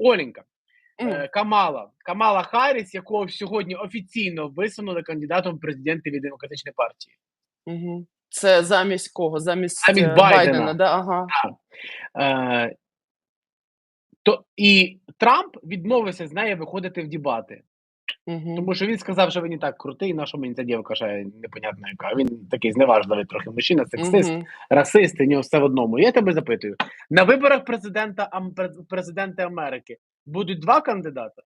Оленька, е, Камала. Камала Харріс, якого сьогодні офіційно висунули кандидатом в президенти від демократичної партії. Мгм. Це замість кого? Замість, Замість е, Байдена. Байдена, да? Ага. Е, то, і Трамп відмовився з нею виходити в дебати. Мгм. Тому що він сказав, що він не так крутий, на що мені ця дівка ще непонятно яка. Він такий зневажливий трохи мужчина, сексист, Мгм. расист, і в нього все в одному. Я тебе запитую: на виборах президента, Ам- през- президента Америки будуть два кандидати?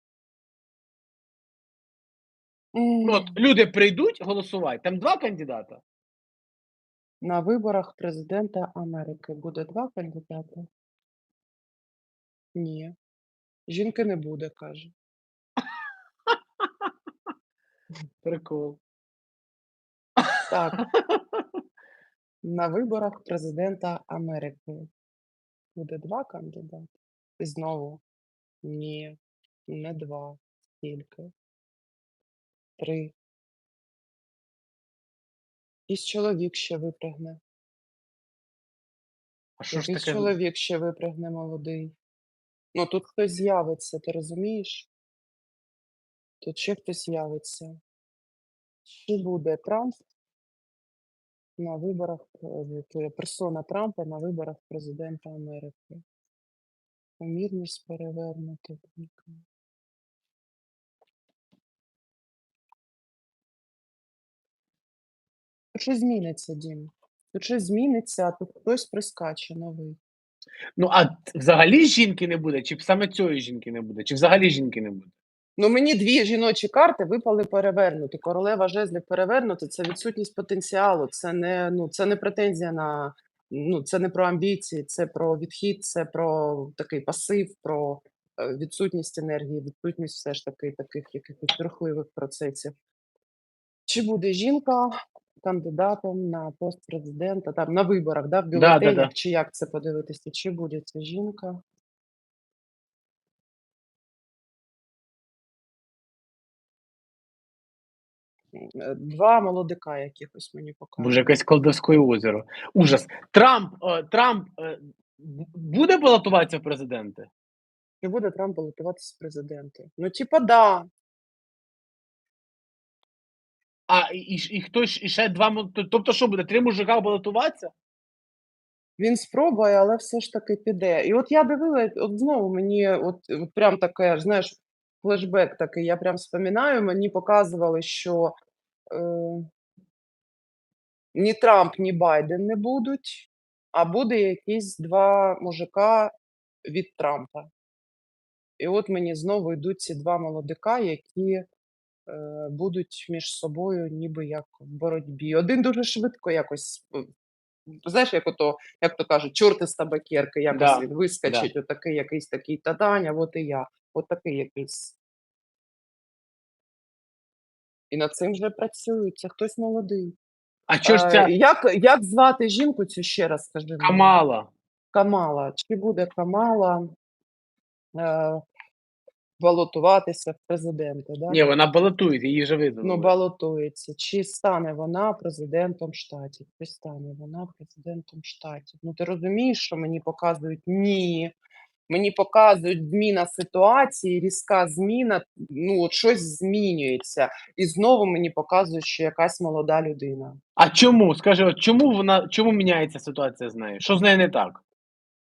Ну, от М. люди прийдуть голосувати, там два кандидата. На виборах президента Америки буде два кандидати? Ні. Жінки не буде, каже. Прикол. Так. На виборах президента Америки буде два кандидати? І знову ні, не два. Скільки? Три. Якийсь чоловік ще випрягне. А що ж Якийсь таке? чоловік ще випрягне молодий. Ну, тут хтось з'явиться, ти розумієш? Тут ще хтось з'явиться. Чи буде Трамп на виборах, е, персона Трампа на виборах президента Америки? Помірність перевернути. Тут щось зміниться, Дім. Тут щось зміниться, тут хтось прискаче новий. Ну, а взагалі жінки не буде, чи саме цієї жінки не буде, чи взагалі жінки не буде? Ну, мені дві жіночі карти випали перевернути. Королева жезлів перевернути це відсутність потенціалу, це не, ну, це не претензія на ну, це не про амбіції, це про відхід, це про такий пасив, про е, відсутність енергії, відсутність все ж таки таких якихось рухливих процесів. Чи буде жінка кандидатом на пост президента, там на виборах, да, в Да, да, да. чи як це подивитися, чи буде ця жінка? Два молодика якихось мені Боже, якесь колдовське озеро. Ужас. Трамп, е, Трамп е, буде балотуватися в президенти? Чи буде Трамп балотуватися в президенти? Ну, типа, да. А і, і, хтось і ще два Тобто, що буде? Три мужика балотуватися? Він спробує, але все ж таки піде. І от я дивилась, от знову мені, от, от прям таке, знаєш, флешбек такий, я прям споминаю, мені показували, що е, ні Трамп, ні Байден не будуть, а буде якісь два мужика від Трампа. І от мені знову йдуть ці два молодика, які е, будуть між собою ніби як в боротьбі. Один дуже швидко якось, е, знаєш, як ото, як то кажуть, чорти з табакерки, якось Да, він вискочить, отакий якийсь такий тадань, а от і я. От такий якийсь. І над цим вже працюють. Це хтось молодий. А чого ж Е, ця як, як звати жінку цю ще раз скажи? Камала? Камала. Чи буде Камала е, балотуватися в президенти? Да? Ні, вона балотується, її вже Ну, балотується. Чи стане вона президентом штатів? Чи стане вона президентом штатів? Ну, ти розумієш, що мені показують? Ні. Мені показують зміна ситуації, різка зміна, ну, от щось змінюється. І знову мені показують, що якась молода людина. А чому? Скажи, от чому вона чому міняється ситуація з нею? Що з нею не так?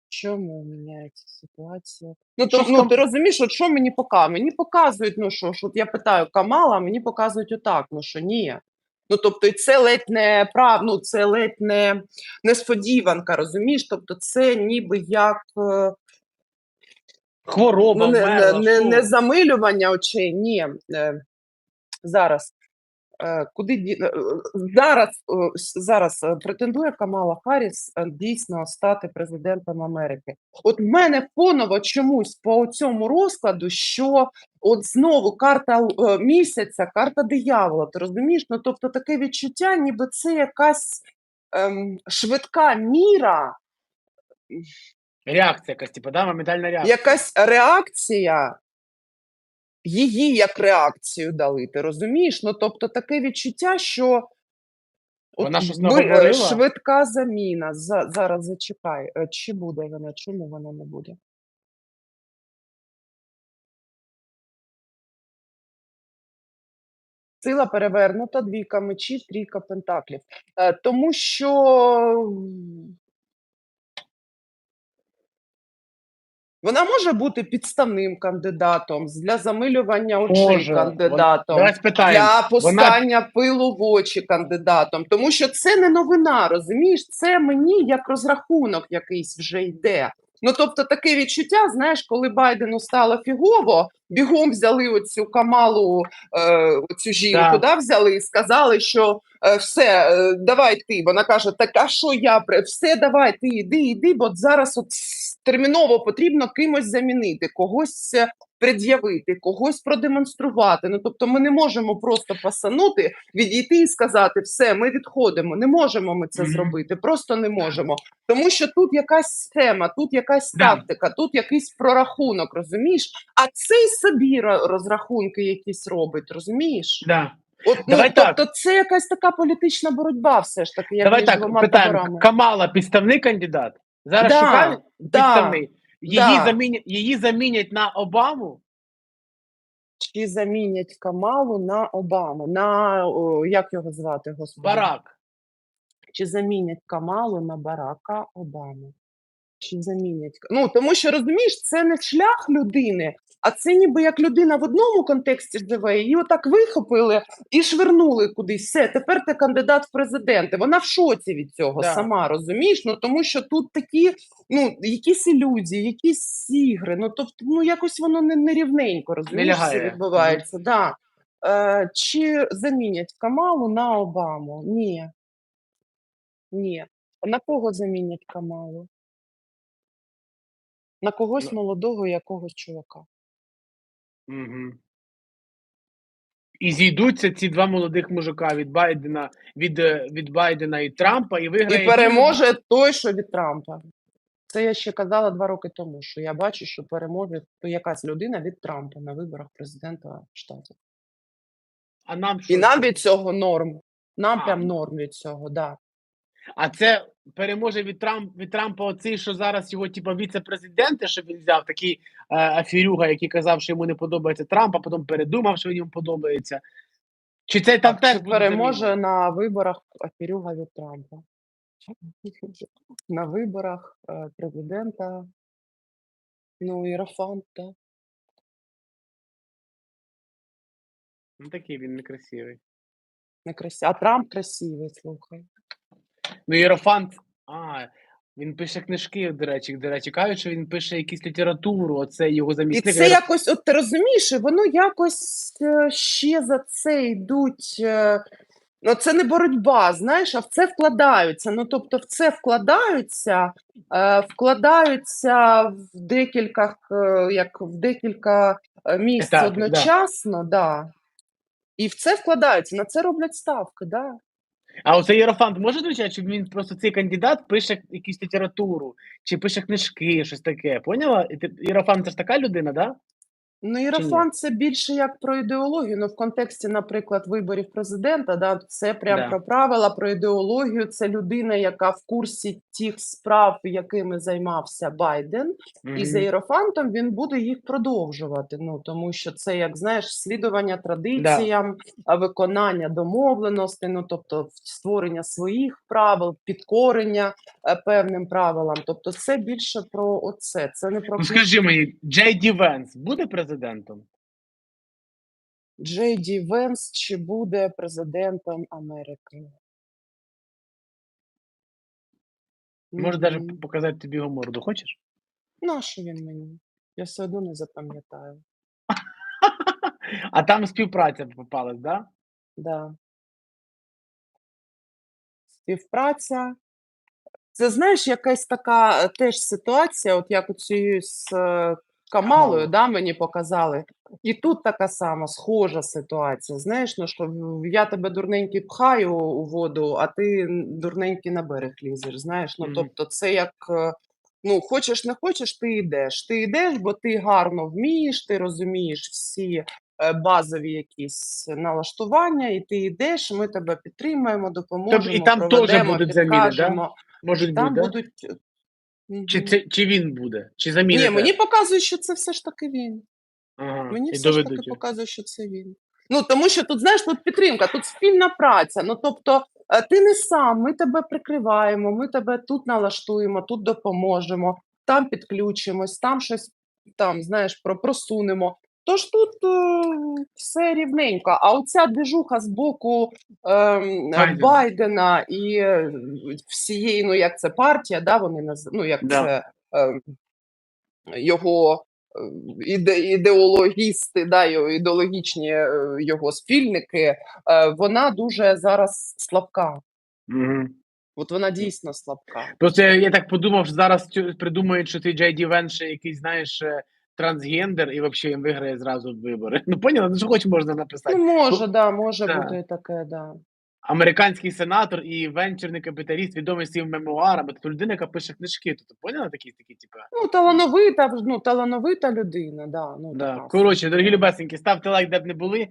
Чому міняється ситуація? Ну, Що то, з ну Кам- ти розумієш, от що мені показують? Мені показують, ну що ж, от я питаю Камала, а мені показують отак, ну що ні. Ну, тобто, і це ледь не прав, ну це ледь не несподіванка, розумієш? Тобто, це ніби як е, Хвороба, ну, не, не, вмерла, не, що? не замилювання очей, ні. Е, зараз. Е, Куди е, зараз, е, зараз претендує Камала Харріс дійсно стати президентом Америки. От в мене фоново чомусь по цьому розкладу, що от знову карта місяця, карта диявола. Ти розумієш? Ну тобто таке відчуття, ніби це якась ем, швидка міра, Реакція якась, типу, да, моментальна реакція. якась реакція її як реакцію дали. Ти розумієш? Ну тобто таке відчуття, що вона щось наговорила? Е, швидка заміна. За, Зараз зачекай, е, чи буде вона, чому вона не буде? Сила перевернута, двійка мечів, трійка пентаклів. Е, Тому що вона може бути підставним кандидатом для замилювання очей кандидатом. Для пускання пилу в очі кандидатом, тому що це не новина, розумієш? Це мені як розрахунок якийсь вже йде. Ну тобто таке відчуття, знаєш, коли Байдену стало фігово, бігом взяли оцю камалу, е, оцю жінку, Так. да, взяли і сказали, що е, все, е, давай ти. Вона каже: так а що я все, давай ти іди, іди, бо зараз от терміново потрібно кимось замінити, когось е, пред'явити, когось продемонструвати. Ну тобто, ми не можемо просто пасанути, відійти і сказати, все, ми відходимо. Не можемо ми це зробити, просто не можемо. Тому що тут якась схема, тут якась тактика, тут якийсь прорахунок, розумієш? А цей собі розрахунки якісь робить, розумієш? Да. От, ну, Давай так. тобто це якась така політична боротьба, все ж таки, як Давай між так, питаємо. Камала підставний кандидат? Зараз Да, шукають да. Її, да. замінять, її замінять на Обаму? Чи замінять Камалу на Обаму? На о, як його звати, господи? Барак. Чи замінять Камалу на Барака Обаму? Чи замінять? Ну тому що розумієш, це не шлях людини, а це ніби як людина в одному контексті живе, її отак вихопили і швирнули кудись. Все, тепер ти кандидат в президенти. Вона в шоці від цього Да. сама, розумієш? Ну тому що тут такі, ну, якісь ілюзії, якісь ігри. Ну тобто, ну якось воно не, не рівненько, розумієш, лягає. відбувається. Да. Е, чи замінять Камалу на Обаму? Ні. Ні. На кого замінять Камалу? На когось молодого якогось чувака. Угу. І зійдуться ці два молодих мужика від Байдена, від, е, від Байдена і Трампа, і виграє. І переможе той, що від Трампа. Це я ще казала два роки тому, що я бачу, що переможе якась людина від Трампа на виборах президента штатів. А нам що? І нам від цього норм. Нам А. прям норм від цього, да. А це переможе від Трамп від Трампа оцей, що зараз його типа віце-президенти, що він взяв такий е, афірюга, який казав, що йому не подобається Трамп, а потім передумав, що він йому подобається. Чи це там теж переможе на виборах Афірюга від Трампа? На виборах е, президента, ну, Ірафанта. Ну такий він некрасивий. Не красі... А Трамп красивий, слухай. Ну, Єрофант, а, він пише книжки, до речі, до речі, кажуть, що він пише якусь літературу, оце його І це якось, от ти розумієш, воно якось е, ще за це йдуть. е, Ну, це не боротьба, знаєш, а в це вкладаються. Ну, тобто, в це вкладаються, е, вкладаються в декілька, е, як в декілька е, місць Етапів, да. одночасно, да. І в це вкладаються, на це роблять ставки, да. А оцей Єрофант може звучати, чи він просто цей кандидат пише якусь літературу, чи пише книжки, щось таке. Поняла? Ти- Єрофант це ж така людина, да? Ну, ні? Це більше як про ідеологію. Ну, в контексті, наприклад, виборів президента, да, це прям Да. про правила, про ідеологію. Це людина, яка в курсі тих справ, якими займався Байден, і за Мгм. Єрофантом він буде їх продовжувати. Ну тому що це, як знаєш, слідування традиціям, а виконання домовленостей, ну тобто створення своїх правил, підкорення е, певним правилам. Тобто, це більше про оце. Це не про Ну скажи мені, Джей Ді Венс буде президентом? Джей Ді Венс чи буде президентом Америки? Може Мгм. навіть показати тобі його морду, хочеш? Нащо він мені? Я все одно не запам'ятаю. А там співпраця попалась, да? Да. Співпраця. Це знаєш, якась така е, теж ситуація, от як оцю з е, Камалою, да, мені показали. І тут така сама схожа ситуація. Знаєш, ну що я тебе дурненький пхаю у воду, а ти дурненький на берег лізеш. Знаєш, ну тобто, це як. е, Ну, хочеш, не хочеш, ти йдеш. Ти йдеш, бо ти гарно вмієш, ти розумієш всі е, базові якісь налаштування, і ти йдеш, ми тебе підтримаємо, допоможемо, Тобто і там теж будуть заміни, да? Можуть Там бути, да? будуть. Чи, це, чи він буде? Чи замінить? Ні, мені показує, що це все ж таки він. ага. Мені і все ж таки доведуть показує, що це він. Ну тому що тут знаєш, тут підтримка, тут спільна праця. Ну тобто, е, ти не сам, ми тебе прикриваємо, ми тебе тут налаштуємо, тут допоможемо, там підключимось, там щось там знаєш про просунемо. Тож тут е, все рівненько. А оця движуха з боку ем, Байдена. Байдена і е, всієї, ну як це партія, да, вони наз... ну як Да. це ем, його е, іде, ідеологісти, да, ідеологічні його спільники, е, вона дуже зараз слабка. Угу. От вона дійсно слабка. Просто я, я так подумав, що зараз придумають, що цей Джей Ді Вен ще якийсь, знаєш, трансгендер, і взагалі він виграє зразу вибори. Ну поняла, ну що хоч можна написати. Ну, може, да, може да. бути таке, да. Американський сенатор і венчурний капіталіст, відомий своїм мемуарами. Тобто людина, яка пише книжки. Тобто поняла такі, такі, типу. Ну, талановита, ну, талановита людина, да. Ну, Да. Коротше, дорогі любесенькі, ставте лайк, де б не були.